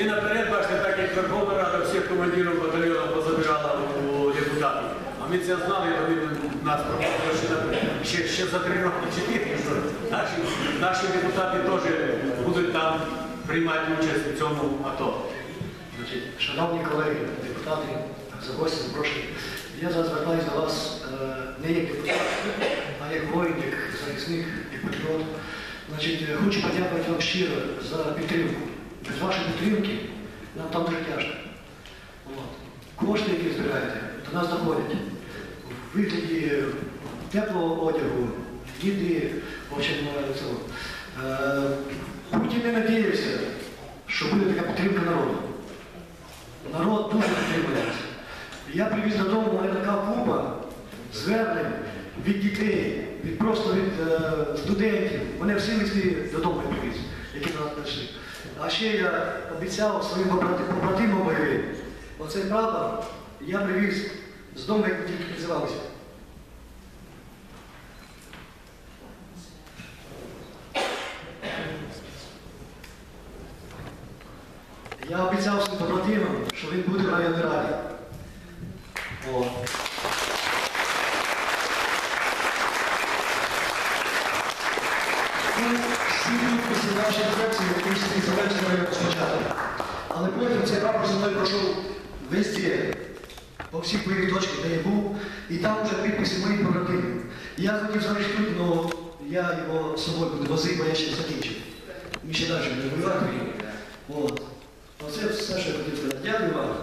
наперед, бачите, так як Верховна Рада всіх командирів батальйону позабирала у депутатів. А ми це знали, і вони нас пропустили ще, ще, за три роки чотири, що наші, наші депутати теж будуть там приймати участь у цьому АТО. Шановні колеги, депутати, за гості запрошені. Я зараз звертаюся до вас е, не як депутат, а як воїн, як захисник, як патріот. Значить, е, хочу подякувати вам щиро за підтримку. Без вашої підтримки нам там дуже тяжко. От. Кошти, які збираєте, до нас доходять в вигляді теплого одягу, їди, в общем, е, цього. Е, Путін не надіявся, що буде така підтримка народу. Народ дуже підтримує нас. Я привіз додому, мене така купа звернень від дітей, від просто від е, студентів. Мене всі листи додому я привіз, які до нас прийшли. А ще я обіцяв своїм побрати- побратимам бойовим, оцей прапор я привіз з дому, як тільки призивалися. Я обіцяв своїм побратимам, що він буде в районній раді. О. всі підписи нашої фракції вирішили Незалежний район розпочати. Але потім цей прапор зі мною пройшов везде, по всіх бойових точках, де я був, і там вже підписи моїх побратимів. Я хотів тут, але я його з собою возити, бо я ще не закінчив. Ми ще далі будемо воювати. Оце все, що я хотів сказати. Дякую вам.